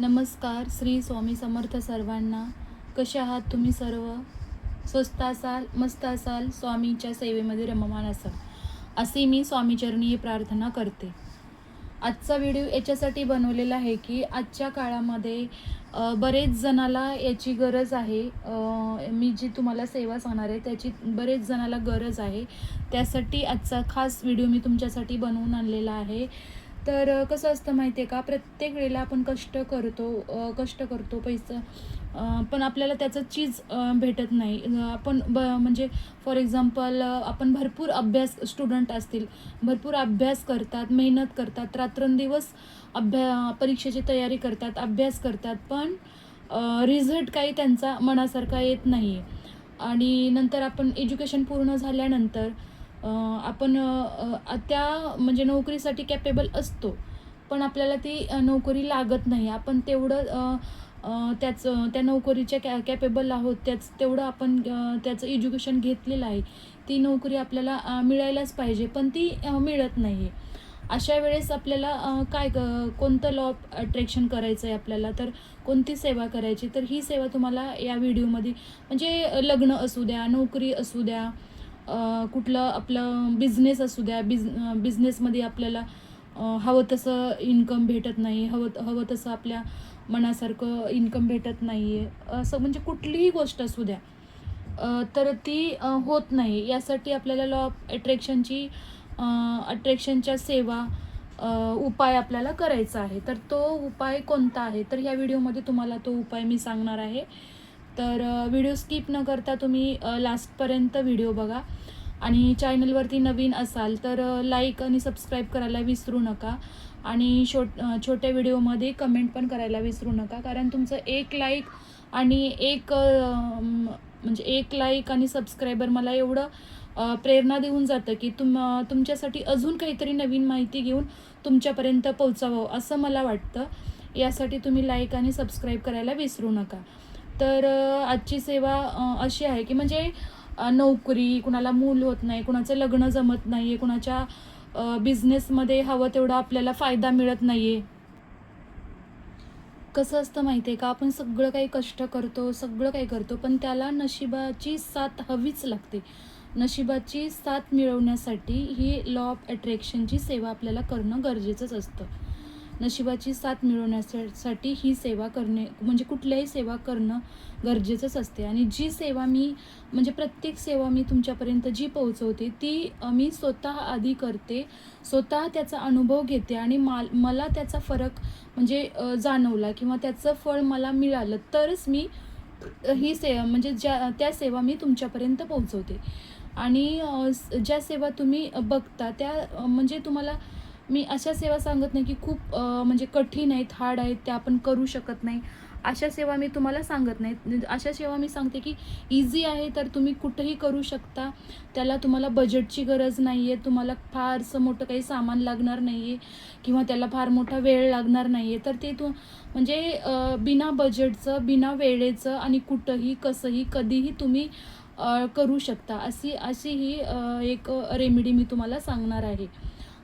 नमस्कार श्री स्वामी समर्थ सर्वांना. कसे आहात तुम्ही सर्व? स्वस्त असाल मस्त असाल स्वामीच्या सेवेमध्ये रममान असाल. असे मी स्वामीचरणी ही प्रार्थना करते. आजचा व्हिडिओ याच्यासाठी बनवलेला आहे की आजच्या काळामध्ये बरेच जणाला याची गरज आहे. मी जी तुम्हाला सेवा सांगणार आहे त्याची बरेच जणाला गरज आहे. त्यासाठी आजचा खास व्हिडिओ मी तुमच्यासाठी बनवून आणलेला आहे. तर कसं असतं माहिती आहे का? प्रत्येक वेळेला आपण कष्ट करतो कष्ट करतो पैसा. पण आपल्याला त्याचं चीज भेटत नाही. आपण ब म्हणजे फॉर एक्झाम्पल आपण भरपूर अभ्यास स्टुडंट असतील. भरपूर अभ्यास करतात मेहनत करतात रात्रंदिवस अभ्या परीक्षेची तयारी करतात अभ्यास करतात पण रिझल्ट काही त्यांचा मनासारखा येत नाही आहे आणि नंतर आपण एज्युकेशन पूर्ण झाल्यानंतर आपण त्या म्हणजे नोकरीसाठी कॅपेबल असतो. पण आपल्याला ती नोकरी लागत नाही. आपण तेवढं त्याच त्या नोकरीच्या कॅ कॅपेबल आहोत. त्याच तेवढं आपण त्याचं एज्युकेशन घेतलेलं आहे. ती नोकरी आपल्याला मिळायलाच पाहिजे. पण ती मिळत नाही आहे अशा वेळेस आपल्याला काय क- कोणतं लॉ अट्रॅक्शन करायचं आहे आपल्याला? तर कोणती सेवा करायची? तर ही सेवा तुम्हाला या व्हिडिओमध्ये म्हणजे लग्न असू द्या नोकरी असू द्या कुठलं आपलं बिझनेस असू द्या बिझ बिझनेसमध्ये आपल्याला हवं तसं इन्कम भेटत नाही हवं हवं तसं आपल्या मनासारखं इन्कम भेटत नाही आहे असं म्हणजे कुठलीही गोष्ट असू द्या. तर ती होत नाही. यासाठी आपल्याला लॉ ऑफ अट्रॅक्शनची अट्रॅक्शनच्या सेवा उपाय आपल्याला करायचा आहे. तर तो उपाय कोणता आहे? तर ह्या व्हिडिओमध्ये तुम्हाला तो उपाय मी सांगणार आहे. तर व्हिडिओ स्किप न करता तुम्ही लास्टपर्यंत व्हिडिओ बघा. आणि चॅनलवरती नवीन असाल तर लाईक आणि सबस्क्राईब करायला विसरू नका. आणि छोट छोट्या व्हिडिओमध्ये कमेंट पण करायला विसरू नका. कारण तुमचं एक लाईक आणि एक म्हणजे एक लाईक आणि सबस्क्रायबर मला एवढं प्रेरणा देऊन जातं की तुम तुमच्यासाठी अजून काहीतरी नवीन माहिती घेऊन तुमच्यापर्यंत पोहोचावं असं मला वाटतं. यासाठी तुम्ही लाईक आणि सबस्क्राईब करायला विसरू नका. तर आजची सेवा अशी आहे की म्हणजे नोकरी कुणाला मूल होत नाही कुणाचं लग्न जमत नाही आहे कुणाच्या बिझनेसमध्ये हवं तेवढा आपल्याला फायदा मिळत नाही आहे कसं असतं माहिती आहे का? आपण सगळं काही कष्ट करतो सगळं काही करतो पण त्याला नशिबाची साथ हवीच लागते. नशिबाची साथ मिळवण्यासाठी ही लॉ ऑफ अट्रॅक्शनची सेवा आपल्याला करणं गरजेचंच असतं. नशिबाची साथ मिळवण्यासाठी ही सेवा करणे म्हणजे कुठल्याही सेवा करणं गरजेचंच असते. आणि जी सेवा मी म्हणजे प्रत्येक सेवा मी तुमच्यापर्यंत जी पोहोचवते ती मी स्वतः आधी करते स्वतः त्याचा अनुभव घेते आणि माल मला त्याचा फरक म्हणजे जाणवला किंवा त्याचं फळ मला मिळालं तरच मी ही सेवा म्हणजे ज्या त्या सेवा मी तुमच्यापर्यंत पोहोचवते. आणि ज्या सेवा तुम्ही बघता त्या म्हणजे तुम्हाला मी अशा सेवा सांगत नाही की खूप म्हणजे कठीण आहेत हार्ड आहेत त्या आपण करू शकत नाही. अशा सेवा मी तुम्हाला सांगत नाही. म्हणजे अशा सेवा मी सांगते की इझी आहे तर तुम्ही कुठंही करू शकता. त्याला तुम्हाला बजेटची गरज नाही आहे तुम्हाला फारसं मोठं काही सामान लागणार नाही आहे किंवा त्याला फार मोठा वेळ लागणार नाही आहे तर ते तू म्हणजे बिना बजेटचं बिना वेळेचं आणि कुठंही कसंही कधीही तुम्ही करू शकता. अशी अशी ही एक रेमेडी मी तुम्हाला सांगणार आहे.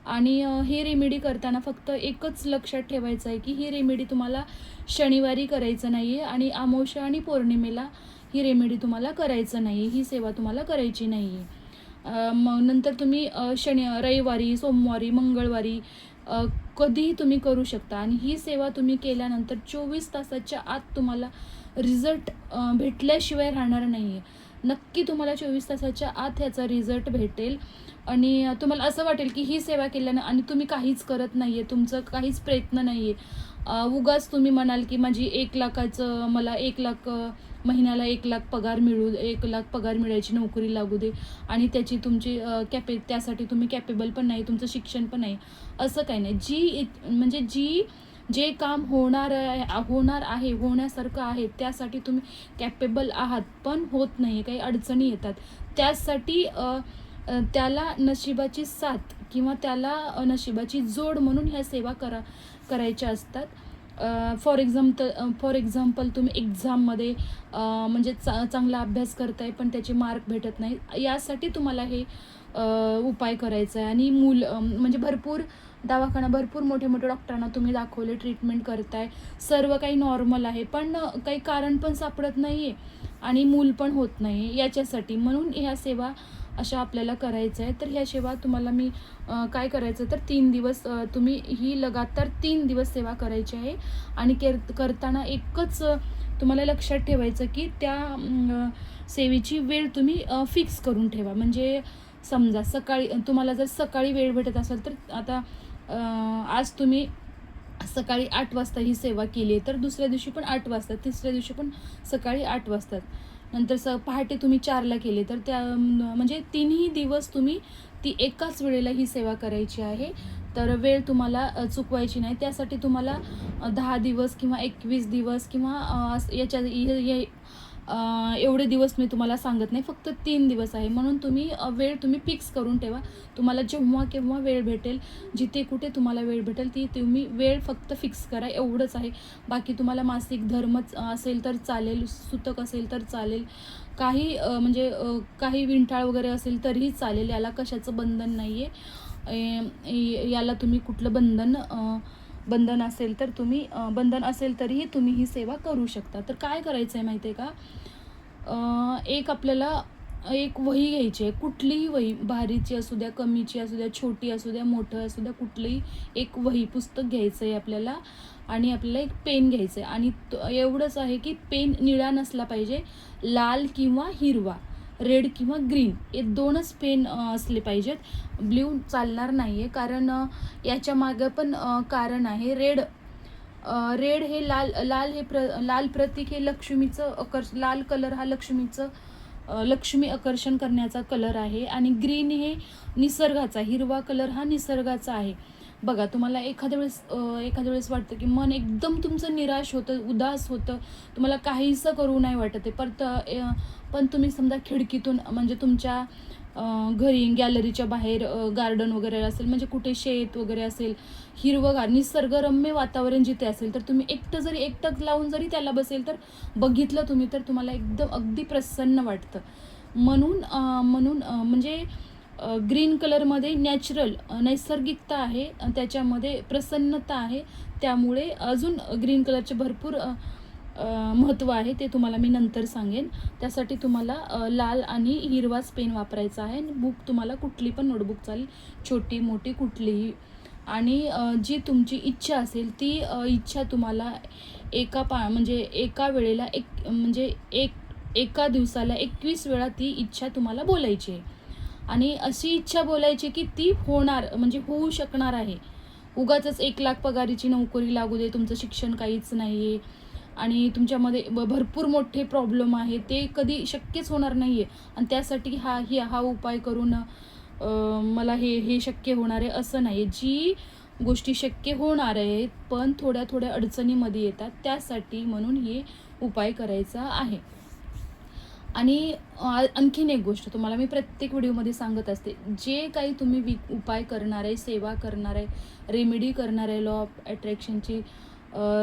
आणि हे ही रेमेडी करताना फक्त एकच लक्षात ठेवायचं आहे की ही रेमेडी तुम्हाला शनिवारी करायचं नाही आहे आणि अमावस्या आणि पौर्णिमेला ही रेमेडी तुम्हाला करायचं नाही आहे ही सेवा तुम्हाला करायची नाही आहे मग नंतर तुम्ही शनि रविवारी सोमवारी मंगळवारी कधीही तुम्ही करू शकता आणि ही सेवा तुम्ही केल्यानंतर चोवीस तासाच्या आत तुम्हाला रिझल्ट भेटल्याशिवाय राहणार नाही आहे नक्की तुम्हाला चोवीस तासाच्या आत ह्याचा रिझल्ट भेटेल. आणि तुम्हाला असं वाटेल की ही सेवा केल्यानं आणि तुम्ही काहीच करत नाही आहे तुमचं काहीच प्रयत्न नाही आहे उगाच तुम्ही म्हणाल की माझी एक लाखाचं मला एक लाख महिन्याला एक लाख पगार मिळू एक लाख पगार मिळायची नोकरी लागू दे. आणि त्याची तुमची कॅपे त्यासाठी तुम्ही कॅपेबल पण नाही तुमचं शिक्षण पण नाही. असं काही नाही. जी इत- म्हणजे जी जे काम होणार आहे होणार आहे होण्यासारखं आहे त्यासाठी तुम्ही कॅपेबल आहात. पण होत नाही काही अडचणी येतात. त्यासाठी त्याला नशिबाची साथ किंवा त्याला नशिबाची जोड म्हणून ह्या सेवा करा करायच्या असतात. फॉर एक्झाम्पल फॉर एक्झाम्पल तुम्ही एक्झाममध्ये म्हणजे चा चांगला अभ्यास करताय पण त्याचे मार्क भेटत नाही. यासाठी तुम्हाला हे उपाय करायचा आहे. आणि मूल म्हणजे भरपूर दवाखाना भरपूर मोठे मोठे डॉक्टरांना तुम्ही दाखवले ट्रीटमेंट करताय. सर्व काही नॉर्मल आहे पण काही कारण पण सापडत नाही आहे आणि मूल पण होत नाही आहे याच्यासाठी. म्हणून ह्या सेवा अशा आपल्याला करायचं आहे तर ह्या सेवा तुम्हाला मी काय करायचं तर तीन दिवस तुम्ही ही लगातार तीन दिवस सेवा करायची आहे. आणि केर करताना एकच तुम्हाला लक्षात ठेवायचं की त्या सेवेची वेळ तुम्ही फिक्स करून ठेवा. म्हणजे समजा सकाळी तुम्हाला जर सकाळी वेळ भेटत असेल तर आता आज तुम्ही सकाळी आठ वाजता ही सेवा केली आहे तर दुसऱ्या दिवशी पण आठ वाजता तिसऱ्या दिवशी पण सकाळी आठ वाजतात. नंतर स पहाटे तुम्ही चारला केले तर त्या म्हणजे तिन्ही दिवस तुम्ही ती एकाच वेळेला ही सेवा करायची आहे. तर वेळ तुम्हाला चुकवायची नाही. त्यासाठी तुम्हाला दहा दिवस किंवा एकवीस दिवस किंवा असं याच्या एवढे दिवस मी तुम्हाला सांगत नाही फक्त तीन दिवस आहे. म्हणून तुम्ही वेळ तुम्ही फिक्स करून ठेवा. तुम्हाला जेव्हा केव्हा वेळ भेटेल जिथे कुठे तुम्हाला वेळ भेटेल ती तुम्ही वेळ फक्त फिक्स करा. एवढंच आहे. बाकी तुम्हाला मासिक धर्मच असेल तर चालेल सुतक असेल तर चालेल. काही म्हणजे काही विंठाळ वगैरे असेल तरीही चालेल. याला कशाचं बंधन नाही आहे याला तुम्ही कुठलं बंधन बंधन असेल तर तुम्ही बंधन असेल तरीही तुम्ही ही सेवा करू शकता. तर काय करायचं आहे माहिती आहे का एक आपल्याला एक वही घ्यायची आहे. कुठलीही वही भारीची असू द्या कमीची असू द्या छोटी असू द्या मोठं असू द्या कुठलीही एक वही पुस्तक घ्यायचं आहे आपल्याला आणि आपल्याला एक पेन घ्यायचं आहे आणि एवढंच आहे की पेन निळा नसला पाहिजे लाल किंवा हिरवा. रेड किंवा ग्रीन हे दोनच पेन असले पाहिजेत. ब्ल्यू चालणार नाही आहे कारण याच्या मागं पण कारण आहे रेड. रेड हे लाल लाल हे प्र लाल प्रतीक हे लक्ष्मीचं आकर्ष लाल कलर हा लक्ष्मीचं लक्ष्मी आकर्षण करण्याचा कलर आहे आणि ग्रीन हे निसर्गाचा हिरवा कलर हा निसर्गाचा आहे. बघा तुम्हाला एखाद्या वेळेस एखाद्या वेळेस वाटतं की मन एकदम तुमचं निराश होतं उदास होतं. तुम्हाला काहीसं करू नाही वाटत आहे. परत पण तुम्ही समजा खिडकीतून म्हणजे तुमच्या घरी गॅलरीच्या बाहेर गार्डन वगैरे असेल म्हणजे कुठे शेत वगैरे असेल हिरवंगार निसर्गरम्य वातावरण जिथे असेल तर तुम्ही एकटं जरी एकटक लावून जरी त्याला बसेल तर बघितलं तुम्ही तर तुम्हाला एकदम अगदी प्रसन्न वाटतं. म्हणून म्हणून म्हणजे ग्रीन कलरमध्ये नॅचरल नैसर्गिकता आहे त्याच्यामध्ये प्रसन्नता आहे त्यामुळे अजून ग्रीन कलरचे भरपूर महत्त्व आहे ते तुम्हाला मी नंतर सांगेन. त्यासाठी तुम्हाला लाल आणि हिरवाच पेन वापरायचा आहे. बुक तुम्हाला कुठली पण नोटबुक चालेल छोटी मोठी कुठलीही. आणि जी तुमची इच्छा असेल ती इच्छा तुम्हाला एका पा म्हणजे एका वेळेला एक म्हणजे एक एका दिवसाला एकवीस वेळा ती इच्छा तुम्हाला बोलायची आहे. आणि अशी इच्छा बोलायची की ती होणार म्हणजे होऊ शकणार आहे. उगाच एक लाख पगारीची नोकरी लागू दे तुमचं शिक्षण काहीच नाही आहे आणि तुमच्यामध्ये भरपूर मोठे प्रॉब्लेम आहे ते कधी शक्यच होणार नाही आहे आणि त्यासाठी हा ही हा उपाय करून मला हे हे शक्य होणार आहे असं नाही आहे जी गोष्टी शक्य होणार आहेत पण थोड्या थोड्या अडचणीमध्ये येतात त्यासाठी म्हणून हे उपाय करायचा आहे. आणि आणखीन एक गोष्ट तुम्हाला मी प्रत्येक व्हिडिओमध्ये सांगत असते. जे काही तुम्ही वि उपाय करणार आहे सेवा करणार आहे रेमेडी करणार आहे लॉ ऑफ अट्रॅक्शनची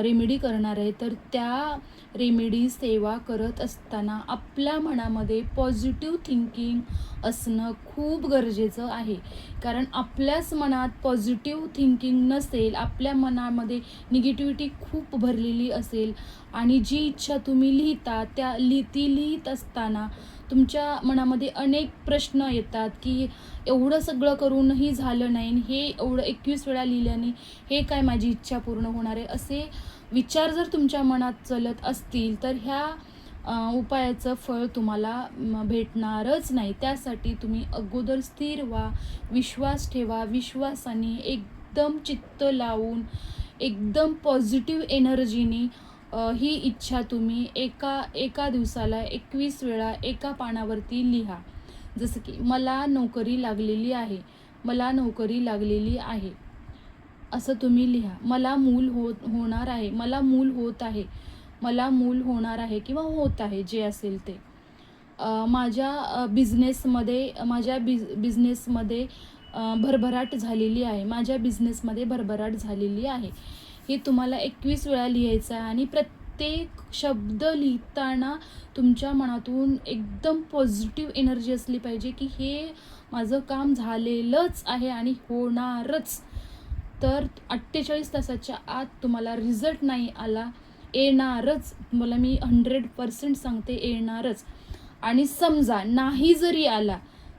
रेमेडी करणार आहे तर त्या रेमेडी सेवा करत असताना आपल्या मनामध्ये पॉझिटिव्ह थिंकिंग असणं खूप गरजेचं आहे. कारण आपल्याच मनात पॉझिटिव्ह थिंकिंग नसेल आपल्या मनामध्ये निगेटिव्हिटी खूप भरलेली असेल आणि जी इच्छा तुम्ही लिहिता त्या लिहिती लिहित असताना तुमच्या मनामध्ये अनेक प्रश्न येतात की एवढं सगळं करूनही झालं नाही हे एवढं एकवीस वेळा लिहिल्याने हे काय माझी इच्छा पूर्ण होणार आहे? असे विचार जर तुमच्या मनात चलत असतील तर ह्या उपायाचं फळ तुम्हाला भेटणारच नाही. त्यासाठी तुम्ही अगोदर स्थिर व्हा विश्वास ठेवा विश्वासाने एकदम चित्त लावून एकदम पॉझिटिव्ह एनर्जीनी ही इच्छा तुम्ही एका एका दिवसाला एकवीस वेळा एका पानावरती लिहा. जसं की मला नोकरी लागलेली आहे मला नोकरी लागलेली आहे. असं तुम्ही लिहा. मला मूल होत होणार आहे मला मूल होत आहे मला मूल होणार आहे किंवा होत आहे जे असेल ते. माझ्या बिझनेसमध्ये माझ्या बिझ बिझनेसमध्ये भरभराट झालेली आहे. माझ्या बिझनेसमध्ये भरभराट झालेली आहे. हे तुम्हाला एकवीस वेळा लिहायचं आहे आणि प्रत्येक शब्द लिहिताना तुमच्या मनातून एकदम पॉझिटिव्ह एनर्जी असली पाहिजे की हे माझं काम झालेलंच आहे आणि होणारच. तर अठ्ठेचाळीस तासाच्या आत तुम्हाला रिझल्ट नाही आला येणारच. मला मी हंड्रेड पर्सेंट सांगते येणारच. आणि समजा नाही जरी आला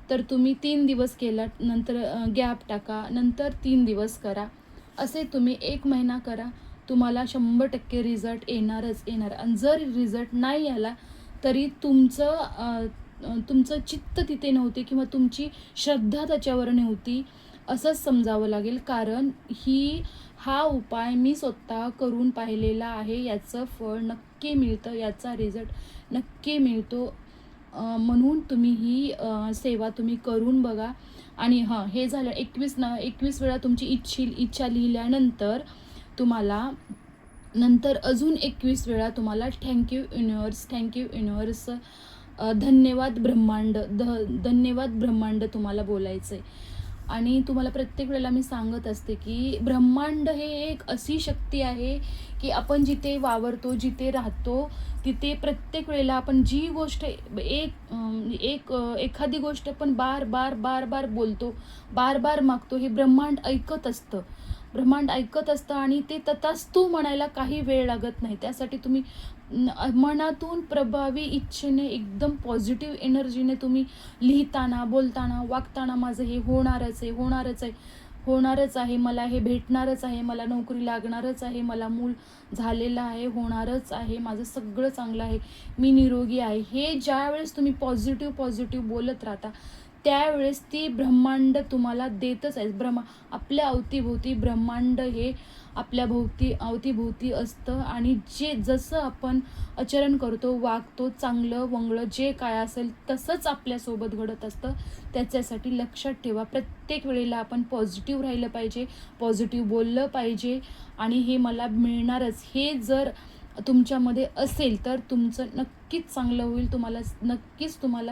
तर तुम्ही तीन दिवस केला नंतर गॅप टाका नंतर तीन दिवस करा. असे तुम्ही एक महिना करा तुम्हाला शंभर टक्के रिझल्ट येणारच येणार. आणि जर रिझल्ट नाही आला तरी तुमचं तुमचं चित्त तिथे नव्हते किंवा तुमची श्रद्धा त्याच्यावर नव्हती असंच समजावं लागेल. कारण ही हा उपाय मी स्वतः करून पाहिलेला आहे याचं फळ नक्की मिळतं याचा रिझल्ट नक्की मिळतो. म्हणून तुम्ही ही सेवा तुम्ही करून बघा. आणि हां हे झालं एकवीस न एकवीस वेळा तुमची इच्छी इच्छा लिहिल्यानंतर तुम्हाला नंतर अजून एकवीस वेळा तुम्हाला थँक्यू युनिवर्स थँक्यू युनिवर्स धन्यवाद ब्रह्मांड ध धन्यवाद ब्रह्मांड तुम्हाला बोलायचं आहे आणि तुम्हाला प्रत्येक वेळेला मी सांगत असते की ब्रह्मांड हे एक अशी शक्ती आहे की आपण जिथे वावरतो जिथे राहतो तिथे प्रत्येक वेळेला आपण जी गोष्ट एक एक एखादी गोष्ट आपण बार बार बार बार बोलतो बार बार मागतो हे ब्रह्मांड ऐकत असतं. ब्रह्मांड ऐकत असतं आणि ते तथास्तू म्हणायला काही वेळ लागत नाही. त्यासाठी तुम्ही मनातून प्रभावी इच्छेने एकदम पॉझिटिव्ह एनर्जीने तुम्ही लिहिताना बोलताना वागताना माझं हे होणारच आहे होणारच आहे होणारच आहे मला हे भेटणारच आहे मला नोकरी लागणारच आहे मला मूल झालेलं आहे होणारच आहे माझं सगळं चांगलं आहे मी निरोगी आहे. हे ज्या वेळेस तुम्ही पॉझिटिव्ह पॉझिटिव्ह बोलत राहता त्यावेळेस ती ब्रह्मांड तुम्हाला देतच आहे. ब्रह्मा आपल्या अवतीभोवती ब्रह्मांड हे आपल्या भोवती अवतीभोवती असतं. आणि जे जसं आपण आचरण करतो वागतो चांगलं वंगळं जे काय असेल तसंच आपल्यासोबत घडत असतं. त्याच्यासाठी लक्षात ठेवा. प्रत्येक वेळेला आपण पॉझिटिव्ह राहिलं पाहिजे पॉझिटिव्ह बोललं पाहिजे. आणि हे मला मिळणारच. हे जर तुमच्यामध्ये असेल तर तुमचं नक्कीच चांगलं होईल. तुम्हाला नक्कीच तुम्हाला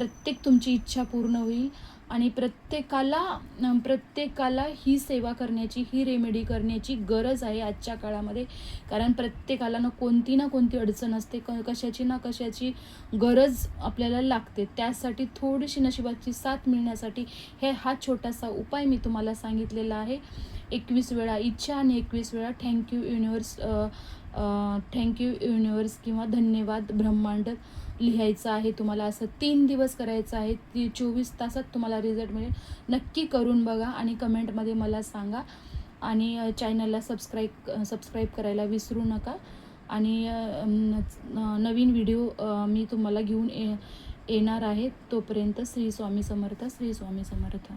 प्रत्येक तुमची इच्छा पूर्ण होईल आणि प्रत्येकाला प्रत्येकाला ही सेवा करण्याची ही रेमेडी करण्याची गरज आहे आजच्या काळामध्ये. कारण प्रत्येकाला ना कोणती ना कोणती अडचण असते क कशाची ना कशाची गरज आपल्याला लागते. त्यासाठी थोडीशी नशिबाची साथ मिळण्यासाठी हे हा छोटासा उपाय मी तुम्हाला सांगितलेला आहे. एकवीस वेळा इच्छा आणि एकवीस वेळा थँक्यू युनिवर्स थँक्यू युनिवर्स किंवा धन्यवाद ब्रह्मांड लिहायचं आहे. तुम्हाला असं तीन दिवस करायचं आहे. ती चोवीस तासात तुम्हाला रिझल्ट मिळेल. नक्की करून बघा आणि कमेंटमध्ये मला सांगा. आणि चॅनलला सबस्क्राईब सबस्क्राईब करायला विसरू नका. आणि नवीन व्हिडिओ मी तुम्हाला घेऊन ये येणार आहे. तोपर्यंत श्री स्वामी समर्थ श्री स्वामी समर्थ.